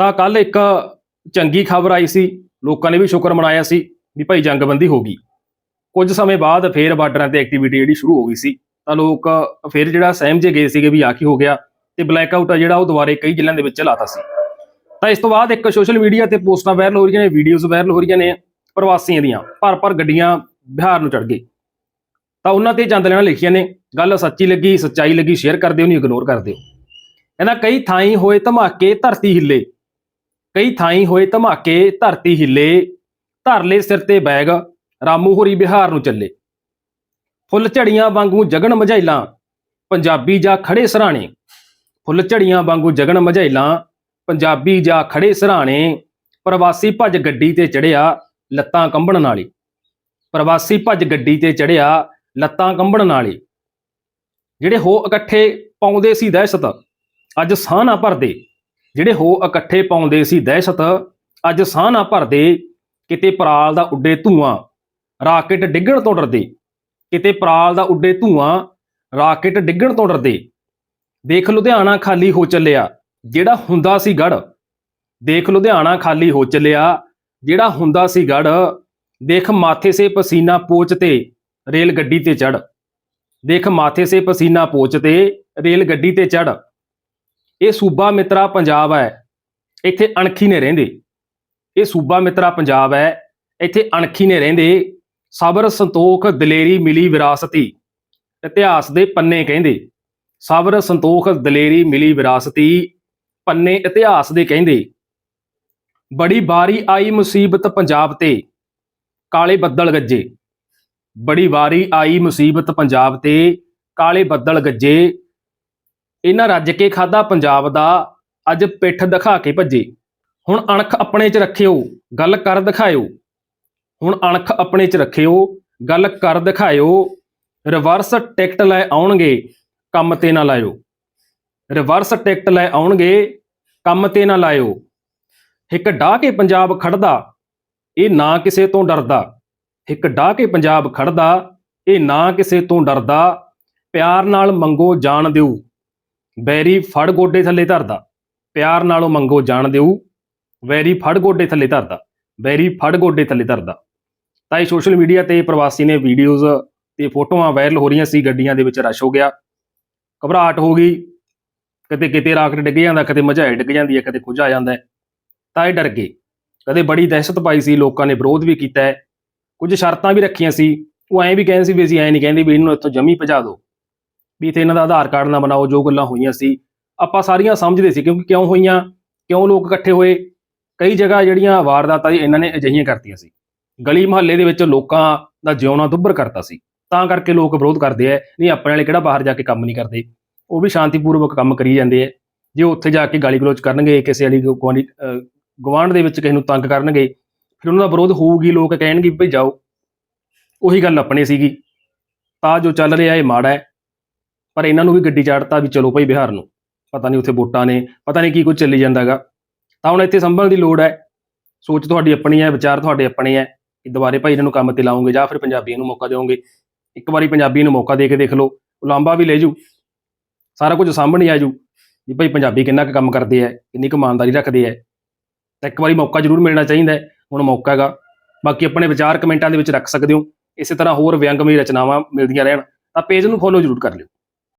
ਤਾਂ ਕੱਲ ਇੱਕ ਚੰਗੀ ਖਬਰ ਆਈ ਸੀ, ਲੋਕਾਂ ਨੇ ਵੀ ਸ਼ੁਕਰ ਮਨਾਇਆ ਸੀ ਵੀ ਭਾਈ ਜੰਗਬੰਦੀ ਹੋ ਗਈ। ਕੁਝ ਸਮੇਂ ਬਾਅਦ ਫੇਰ ਬਾਰਡਰਾਂ ਤੇ ਐਕਟੀਵਿਟੀ ਜਿਹੜੀ ਸ਼ੁਰੂ ਹੋ ਗਈ ਸੀ, ਤਾਂ ਲੋਕ ਫੇਰ ਜਿਹੜਾ ਸਹਿਮ ਜੇ ਗਏ ਸੀਗੇ ਵੀ ਆ ਕੀ ਹੋ ਗਿਆ ਤੇ ਬਲੈਕਆਊਟ ਆ ਜਿਹੜਾ ਉਹ ਦੁਬਾਰੇ ਕਈ ਜ਼ਿਲ੍ਹਿਆਂ ਦੇ ਵਿੱਚ ਲਾਤਾ ਸੀ। ਤਾਂ ਇਸ ਤੋਂ ਬਾਅਦ ਇੱਕ ਸੋਸ਼ਲ ਮੀਡੀਆ ਤੇ ਪੋਸਟਾਂ ਵਾਇਰਲ ਹੋ ਰਹੀਆਂ ਨੇ ਵੀਡੀਓਜ਼ ਵਾਇਰਲ ਹੋ ਰਹੀਆਂ ਨੇ ਪ੍ਰਵਾਸੀਆਂ ਦੀਆਂ, ਭਰ ਭਰ ਗੱਡੀਆਂ ਬਿਹਾਰ ਨੂੰ ਚੜ ਗਈ ਤਾਂ ਉਹਨਾਂ ਤੇ ਚੰਦ ਲੈਣਾ ਲਿਖੀਆਂ ਨੇ, ਗੱਲ ਸੱਚੀ ਲੱਗੀ, ਸੱਚਾਈ ਲੱਗੀ ਸ਼ੇਅਰ ਕਰ ਦਿਓ, ਨਹੀਂ ਇਗਨੋਰ ਕਰ ਦਿਓ। ਕਹਿੰਦਾ ਕਈ ਥਾਈਂ ਹੋਏ ਧਮਾਕੇ, ਧਰਤੀ ਹਿੱਲੇ ਕਈ ਥਾਈਂ ਹੋਏ ਧਮਾਕੇ, ਧਰਤੀ ਹਿੱਲੇ, ਧਰ ਲੈ ਸਿਰ ਤੇ ਬੈਗ, ਰਾਮੂ ਹੋਰੀ ਬਿਹਾਰ ਨੂੰ ਚੱਲੇ। ਫੁੱਲ ਝੜੀਆਂ ਵਾਂਗੂ ਜਗਣ ਮਝੈਲਾਂ ਪੰਜਾਬੀ ਜਾ ਖੜੇ ਸਰਾਣੇ। ਫੁੱਲ ਝੜੀਆਂ ਵਾਂਗੂ ਜਗਣ ਮਝੈਲਾਂ ਪੰਜਾਬੀ ਜਾ ਖੜੇ ਸਰਾਣੇ। ਪ੍ਰਵਾਸੀ ਭੱਜ ਗੱਡੀ ਤੇ ਚੜਿਆ ਲੱਤਾਂ ਕੰਬਣ ਨਾਲੀ। ਪ੍ਰਵਾਸੀ ਭੱਜ ਗੱਡੀ ਤੇ ਚੜਿਆ ਲੱਤਾਂ ਕੰਬਣ ਨਾਲੀ। ਜਿਹੜੇ ਹੋ ਇਕੱਠੇ ਪਾਉਂਦੇ ਸੀ ਦਹਿਸ਼ਤ, ਅੱਜ ਸਾਹ ਨਾ ਭਰਦੇ। ਜਿਹੜੇ ਹੋ ਇਕੱਠੇ ਪਾਉਂਦੇ ਸੀ ਦਹਿਸ਼ਤ, ਅੱਜ ਸਾਹ ਨਾ ਭਰਦੇ, ਕਿਤੇ ਪਰਾਲ ਦਾ ਉੱਡੇ ਧੂਆਂ, ਰਾਕੇਟ ਡਿੱਗਣ ਤੋਂ ਡਰਦੇ, ਕਿਤੇ ਪਰਾਲ ਦਾ ਉੱਡੇ ਧੂਆਂ, ਰਾਕੇਟ ਡਿੱਗਣ ਤੋਂ ਡਰਦੇ। ਦੇਖ ਲੁਧਿਆਣਾ ਖਾਲੀ ਹੋ ਚੱਲਿਆ, ਜਿਹੜਾ ਹੁੰਦਾ ਸੀ ਗੜ। ਦੇਖ ਲੁਧਿਆਣਾ ਖਾਲੀ ਹੋ ਚੱਲਿਆ, ਜਿਹੜਾ ਹੁੰਦਾ ਸੀ ਗੜ। ਦੇਖ ਮਾਥੇ ਸੇ ਪਸੀਨਾ ਪੋਚ ਤੇ, ਰੇਲ ਗੱਡੀ ਤੇ ਚੜ ਦੇਖ ਮਾਥੇ ਸੇ ਪਸੀਨਾ ਪੋਚ ਤੇ, ਰੇਲ ਗੱਡੀ ਤੇ ਚੜ ਇਹ ਸੂਬਾ ਮਿੱਤਰਾ ਪੰਜਾਬ ਹੈ। ਇੱਥੇ ਅਣਖੀ ਨੇ ਰਹਿੰਦੇ। ਇਹ ਸੂਬਾ ਮਿੱਤਰਾ ਪੰਜਾਬ ਹੈ। ਇੱਥੇ ਅਣਖੀ ਨੇ ਰਹਿੰਦੇ। ਸਬਰ, ਸੰਤੋਖ, ਦਲੇਰੀ ਮਿਲੀ ਵਿਰਾਸਤੀ। ਇਤਿਹਾਸ ਦੇ ਪੰਨੇ ਕਹਿੰਦੇ। ਸਬਰ, ਸੰਤੋਖ, ਦਲੇਰੀ ਮਿਲੀ ਵਿਰਾਸਤੀ। ਪੰਨੇ ਇਤਿਹਾਸ ਦੇ ਕਹਿੰਦੇ। ਬੜੀ ਵਾਰੀ ਆਈ ਮੁਸੀਬਤ ਪੰਜਾਬ ਤੇ। ਕਾਲੇ ਬੱਦਲ ਗੱਜੇ। ਬੜੀ ਵਾਰੀ ਆਈ ਮੁਸੀਬਤ ਪੰਜਾਬ ਤੇ। ਕਾਲੇ ਬੱਦਲ ਗੱਜੇ। ਇਹਨਾਂ ਰੱਜ ਕੇ ਖਾਦਾ ਪੰਜਾਬ ਦਾ ਅੱਜ ਪਿੱਠ ਦਿਖਾ ਕੇ ਭੱਜੇ। ਹੁਣ ਅਣਖ ਆਪਣੇ 'ਚ ਰੱਖਿਓ, ਗੱਲ ਕਰ ਦਿਖਾਇਓ। ਹੁਣ ਅਣਖ ਆਪਣੇ 'ਚ ਰੱਖਿਓ, ਗੱਲ ਕਰ ਦਿਖਾਇਓ। ਰਿਵਰਸ ਟਿਕਟ ਲੈ ਆਉਣਗੇ, ਕੰਮ ਤੇ ਨਾ ਲਾਇਓ। ਰਿਵਰਸ ਟਿਕਟ ਲੈ ਆਉਣਗੇ, ਕੰਮ ਤੇ ਨਾ ਲਾਇਓ। ਇੱਕ ਡਾਹ ਕੇ ਪੰਜਾਬ ਖੜਦਾ ਇਹ ਨਾ ਕਿਸੇ ਤੋਂ ਡਰਦਾ। ਇੱਕ ਡਾਹ ਕੇ ਪੰਜਾਬ ਖੜਦਾ ਇਹ ਨਾ ਕਿਸੇ ਤੋਂ ਡਰਦਾ। ਪਿਆਰ ਨਾਲ ਮੰਗੋ ਜਾਣ ਦਿਓ। ਬੈਰੀ ਫੜ ਗੋਡੇ ਥੱਲੇ ਧਰਦਾ, ਪਿਆਰ ਨਾਲੋਂ ਮੰਗੋ ਜਾਣ ਦਿਓ ਵੈਰੀ ਫੜ ਗੋਡੇ ਥੱਲੇ ਧਰਦਾ, ਵੈਰੀ ਫੜ ਗੋਡੇ ਥੱਲੇ ਧਰਦਾ। ਤਾਂ ਇਹ ਸੋਸ਼ਲ ਮੀਡੀਆ ਤੇ ਪ੍ਰਵਾਸੀ ਨੇ ਵੀਡੀਓਜ਼ ਤੇ ਫੋਟੋਆਂ ਵਾਇਰਲ ਹੋ ਰਹੀਆਂ ਸੀ, ਗੱਡੀਆਂ ਦੇ ਵਿੱਚ ਰਸ਼ ਹੋ ਗਿਆ। ਘਬਰਾਹਟ ਹੋ ਗਈ। ਕਦੇ ਕਿਤੇ ਰਾਕਟ ਡਿੱਗ ਜਾਂਦਾ ਕਦੇ ਮਝਾਏ ਡਿੱਗ ਜਾਂਦੀ ਹੈ ਕਦੇ ਕੁਝ ਆ ਜਾਂਦਾ ਤਾਂ ਇਹ ਡਰ ਗਏ। ਕਦੇ ਬੜੀ ਦਹਿਸ਼ਤ ਪਾਈ ਸੀ, ਲੋਕਾਂ ਨੇ ਵਿਰੋਧ ਵੀ ਕੀਤਾ ਕੁਝ ਸ਼ਰਤਾਂ ਵੀ ਰੱਖੀਆਂ ਸੀ। ਉਹ ਐਂ ਵੀ ਕਹਿੰਦੇ ਸੀ ਵੀ ਅਸੀਂ ਐਂ ਨਹੀਂ ਕਹਿੰਦੇ ਵੀ ਇਹਨੂੰ ਇੱਥੋਂ ਜਮੀ ਭਜਾ ਦਿਓ। ਵੀ ਇੱਥੇ ਇਹਨਾਂ ਦਾ ਆਧਾਰ ਕਾਰਡ ਨਾ ਬਣਾਓ, ਜੋ ਗੱਲਾਂ ਹੋਈਆਂ ਸੀ। ਆਪਾਂ ਸਾਰੀਆਂ ਸਮਝਦੇ ਸੀ ਕਿਉਂਕਿ ਕਿਉਂ ਹੋਈਆਂ, ਕਿਉਂ ਲੋਕ ਇਕੱਠੇ ਹੋਏ? ਕਈ ਜਗ੍ਹਾ ਜਿਹੜੀਆਂ ਵਾਰਦਾਤਾਂ ਸੀ ਇਹਨਾਂ ਨੇ ਅਜਿਹੀਆਂ ਕਰਤੀਆਂ ਸੀ। ਗਲੀ ਮੁਹੱਲੇ ਦੇ ਵਿੱਚ ਲੋਕਾਂ ਦਾ ਜਿਉਣਾ ਦੁੱਭਰ ਕਰਤਾ ਸੀ। ਤਾਂ ਕਰਕੇ ਲੋਕ ਵਿਰੋਧ ਕਰਦੇ ਐ, ਨਹੀਂ ਆਪਣੇ ਵਾਲੇ ਕਿਹੜਾ ਬਾਹਰ ਜਾ ਕੇ ਕੰਮ ਨਹੀਂ ਕਰਦੇ। ਉਹ ਵੀ ਸ਼ਾਂਤੀਪੂਰਵਕ ਕੰਮ ਕਰੀ ਜਾਂਦੇ ਐ। ਜੇ ਉੱਥੇ ਜਾ ਕੇ ਗਾਲੀ ਗਲੋਚ ਕਰਨਗੇ, ਕਿਸੇ ਵਾਲੀ ਗਵਾਂਢੀ ਗਵਾਂਢ ਦੇ ਵਿੱਚ ਕਿਸੇ ਨੂੰ ਤੰਗ ਕਰਨਗੇ, ਫਿਰ ਉਹਨਾਂ ਦਾ ਵਿਰੋਧ ਹੋਊਗੀ, ਲੋਕ ਕਹਿਣਗੇ ਵੀ ਭਈ ਜਾਓ। ਉਹੀ ਗੱਲ ਆਪਣੇ ਸੀਗੀ। ਤਾਂ ਜੋ ਚੱਲ ਰਿਹਾ ਇਹ ਮਾੜਾ ਹੈ ਪਰ ਇਹਨਾਂ ਨੂੰ ਵੀ ਗੱਡੀ ਚਾੜਤਾ ਵੀ ਚਲੋ ਭਾਈ ਬਿਹਾਰ ਨੂੰ। ਪਤਾ ਨਹੀਂ ਉੱਥੇ ਵੋਟਾਂ ਨੇ, ਪਤਾ ਨਹੀਂ ਕੀ ਕੁਝ ਚੱਲੀ ਜਾਂਦਾਗਾ। ਤਾਂ ਹੁਣ ਇੱਥੇ ਸੰਭਲਣ ਦੀ ਲੋੜ ਹੈ। ਸੋਚ ਤੁਹਾਡੀ ਆਪਣੀ ਹੈ, ਵਿਚਾਰ ਤੁਹਾਡੇ ਆਪਣੇ ਹੈ। ਕਿ ਦੁਬਾਰੇ ਭਾਈ ਇਹਨਾਂ ਨੂੰ ਕੰਮ ਤੇ ਲਾਉਂਗੇ ਜਾਂ ਫਿਰ ਪੰਜਾਬੀਆਂ ਨੂੰ ਮੌਕਾ ਦਿਓਗੇ। ਇੱਕ ਵਾਰੀ ਪੰਜਾਬੀ ਨੂੰ ਮੌਕਾ ਦੇ ਕੇ ਦੇਖ ਲਓ। ਉਲਾਂਬਾ ਵੀ ਲੈ ਜੂ। ਸਾਰਾ ਕੁਝ ਸਾਹਮਣੇ ਆ ਜੂ। ਵੀ ਭਾਈ ਪੰਜਾਬੀ ਕਿੰਨਾ ਕੁ ਕੰਮ ਕਰਦੇ ਆ ਕਿੰਨੀ ਕੁ ਇਮਾਨਦਾਰੀ ਰੱਖਦੇ ਆ ਤਾਂ ਇੱਕ ਵਾਰੀ ਮੌਕਾ ਜ਼ਰੂਰ ਮਿਲਣਾ ਚਾਹੀਦਾ ਹੁਣ ਮੌਕਾ ਹੈਗਾ। ਬਾਕੀ ਆਪਣੇ ਵਿਚਾਰ ਕਮੈਂਟਾਂ ਦੇ ਵਿੱਚ ਰੱਖ ਸਕਦੇ ਹੋ। ਇਸੇ ਤਰ੍ਹਾਂ ਹੋਰ ਵਿਅੰਗਮਈ ਰਚਨਾਵਾਂ ਮਿਲਦੀਆਂ ਰਹਿਣ। ਤਾਂ ਪੇਜ ਨੂੰ ਫੋਲੋ ਜ਼ਰੂਰ ਕਰ ਲਿਓ।